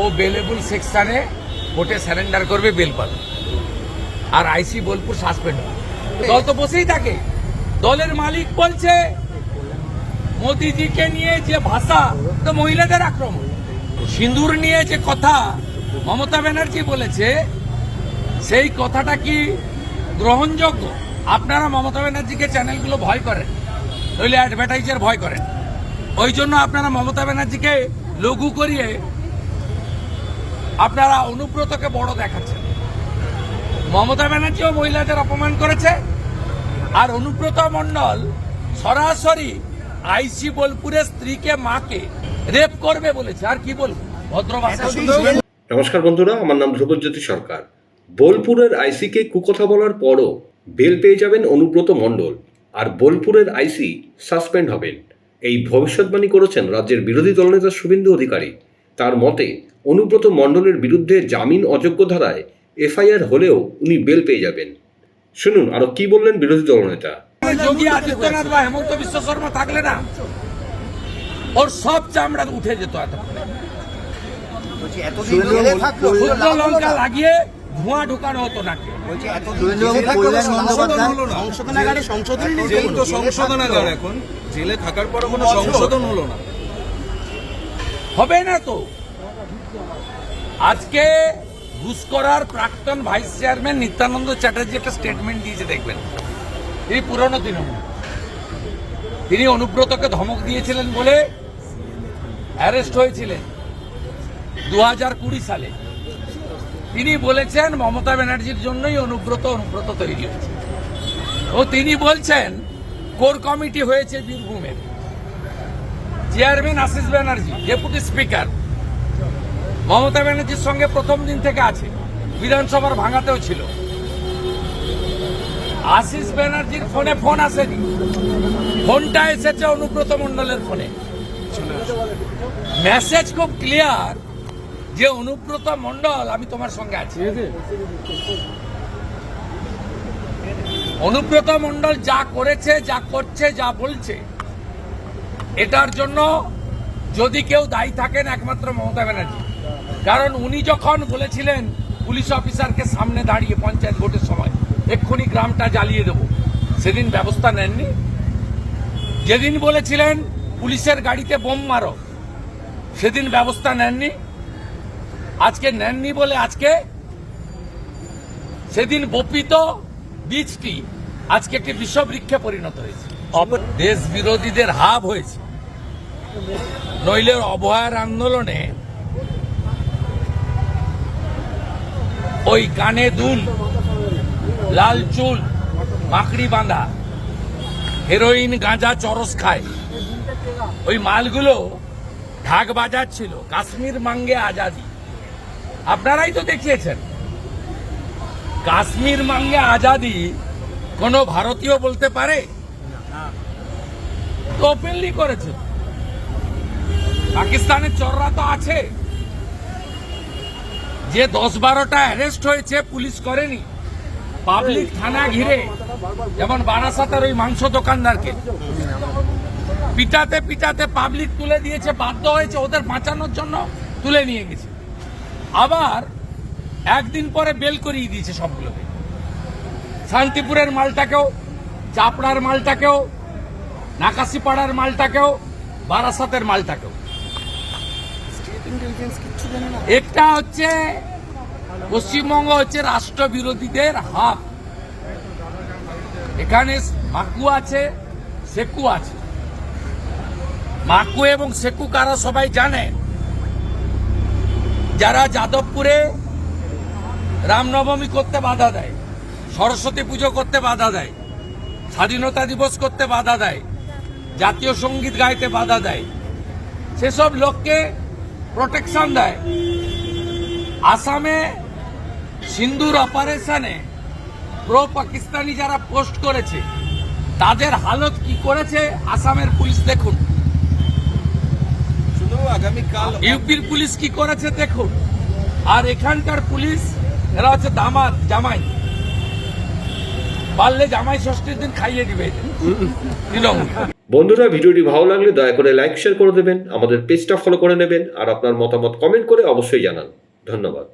ও bailable সেকশনে কোর্টে surrender করবে বেল পাবে। আর আইসি বোলপুর সাসপেন্ড দল তো বসেই থাকে। দলের মালিক বলছে, মোদিজিকে নিয়ে যে ভাষা, তো মহিলাদের আক্রমণ। সিঁদুর নিয়ে যে কথা, মমতা ব্যানার্জি বলেছে, সেই কথাটা কি গ্রহণযোগ্য? আপনারা মমতা ব্যানার্জিকে চ্যানেলগুলো ভয় করেন, নইলে অ্যাডভার্টাইজার ভয় করেন। ওই জন্য আপনারা মমতা ব্যানার্জিকে লঘু করিয়ে আপনারা অনুব্রতকে বড় দেখাচ্ছেন। মমতা ব্যানার্জিও মহিলাদের অপমান করেছে। আর অনুব্রত মণ্ডল সরাসরি আইসি বোলপুরের স্ত্রীকে মাকে রেপ করবে বলেছে। আর কি বলব? ভদ্র ভাষায় নমস্কার বন্ধুরা আমার নাম ধ্রুবজ্যোতি সরকার। বোলপুরের আইসিকে কুকথা বলার পরও বেল পেয়ে যাবেন অনুব্রত মণ্ডল আর বোলপুরের আইসি সাসপেন্ড হবেন। এই ভবিষ্যৎবাণী করেছেন রাজ্যের বিরোধী দলনেতা শুভেন্দু অধিকারী। তার মতে অনুব্রত মণ্ডলের বিরুদ্ধে জামিন অযোগ্য ধারায় এফআইআর হলেও উনি বেল পেয়ে যাবেন। শুনুন আরও কি বললেন বিরোধী দলনেতা? যোগী আদিত্যনাথ বা হেমন্ত বিশ্ব শর্মা থাকলে না ওর সব চামড়া উঠে যেত শুকনো লঙ্কা লাগিয়ে ধোঁয়া ঢুকানো হতো নাকে। সংশোধন সংশোধনাগার এখন। জেলে থাকার পর কোনো সংশোধন হলো না। হবে না তো? আজকে ঘুষ করার প্রাক্তন ভাইস চেয়ারম্যান নিত্যানন্দ চ্যাটার্জি একটা স্টেটমেন্ট দিয়েছে, দেখবেন। তিনি পুরনো তৃণমূল। তিনি অনুব্রতকে ধমক দিয়েছিলেন বলে অ্যারেস্ট হয়েছিলেন দু হাজার কুড়ি সালে। তিনি বলেছেন, মমতা ব্যানার্জির জন্যই অনুব্রত অনুব্রত তৈরি হয়েছে। ও তিনি বলছেন, কোর কমিটি হয়েছে বীরভূমের। Chairman Ashis Banerjee, deputy speaker. Mamata ব্যানার্জির সঙ্গে প্রথম দিন থেকে আছে, বিধানসভার ভাঙাতেও ছিল। আশিস ব্যানার্জির ফোনে ফোন আসেনি। ফোনটা এসেছে অনুব্রত মণ্ডলের ফোনে। মেসেজ খুব ক্লিয়ার যে অনুব্রত মণ্ডল, আমি তোমার সঙ্গে আছি। অনুব্রত মণ্ডল যা করেছে, যা করছে, যা বলছে এটার জন্য যদি কেউ দায়ী থাকেন একমাত্র মমতা ব্যানার্জি। কারণ উনি যখন বলেছিলেন পুলিশ অফিসারকে সামনে দাঁড়িয়ে পঞ্চায়েত ভোটের সময় এক্ষুনি গ্রামটা জ্বালিয়ে দেব। সেদিন ব্যবস্থা নেননি। যেদিন বলেছিলেন পুলিশের গাড়িতে বোম মারো। সেদিন ব্যবস্থা নেননি। আজকে নেননি বলে আজকে সেদিন বপিত বীজটি আজকে একটি বিশ্ববৃক্ষে পরিণত হয়েছে। দেশ বিরোধীদের হাব হয়েছে। নইলে অবহার আন্দোলনে ওই কানে দুল লাল চুল মাকড়ি বাঁধা হেরোইন গাঁজা চরস খায়। ওই মালগুলো ঢাক বাজাচ্ছিল কাশ্মীর মাঙ্গে আজাদি। আপনারাই তো দেখিয়েছেন। কাশ্মীর মাঙ্গে আজাদি কোন ভারতীয় বলতে পারে? তো ওপেনলি করেছে। পাকিস্তানের চররা তো আছে। যে দশ বারোটা অ্যারেস্ট হয়েছে, পুলিশ করেনি। পাবলিক থানা ঘিরে, যেমন বারাসাতের ওই মাংস দোকানদারকে। পিটাতে পিটাতে পাবলিক তুলে দিয়েছে, বাধ্য হয়েছে, ওদের বাঁচানোর জন্য তুলে নিয়ে গেছে। আবার একদিন পরে বেল করিয়ে দিয়েছে সবগুলোকে। শান্তিপুরের মালটাকেও, চাপড়ার মালটাকেও, নাকাশিপাড়ার মালটাকেও, বারাসাতের মালটাকেও। একটা হচ্ছে পশ্চিমবঙ্গ হচ্ছে রাষ্ট্রবিরোধীদের হাত। এখানে মাকু আছে, সেকু আছে। মাকু এবং সেকু কারা সবাই জানে? যারা যাদবপুরে রামনবমী করতে বাধা দেয়, সরস্বতী পুজো করতে বাধা দেয়, স্বাধীনতা দিবস করতে বাধা দেয়, জাতীয় সংগীত গাইতে বাধা দেয়, সেসব লোককে প্রোটেকশন দেয়। আসামে সিন্ধুর অপারেশনে প্রো পাকিস্তানি যারা পোস্ট করেছে তাদের হালত কি করেছে? আসামের পুলিশ দেখুন। আগামীকাল ইউপির পুলিশ কি করেছে দেখুন। আর এখানকার পুলিশ এরা হচ্ছে দামাত জামাই পারলে জামাই ষষ্ঠীর দিন খাইয়ে দিবে। বন্ধুরা, ভিডিওটি ভালো লাগলে দয়া করে লাইক শেয়ার করে দেবেন, আমাদের পেজটা ফলো করে নেবেন, আর আপনার মতামত কমেন্ট করে অবশ্যই জানান। ধন্যবাদ।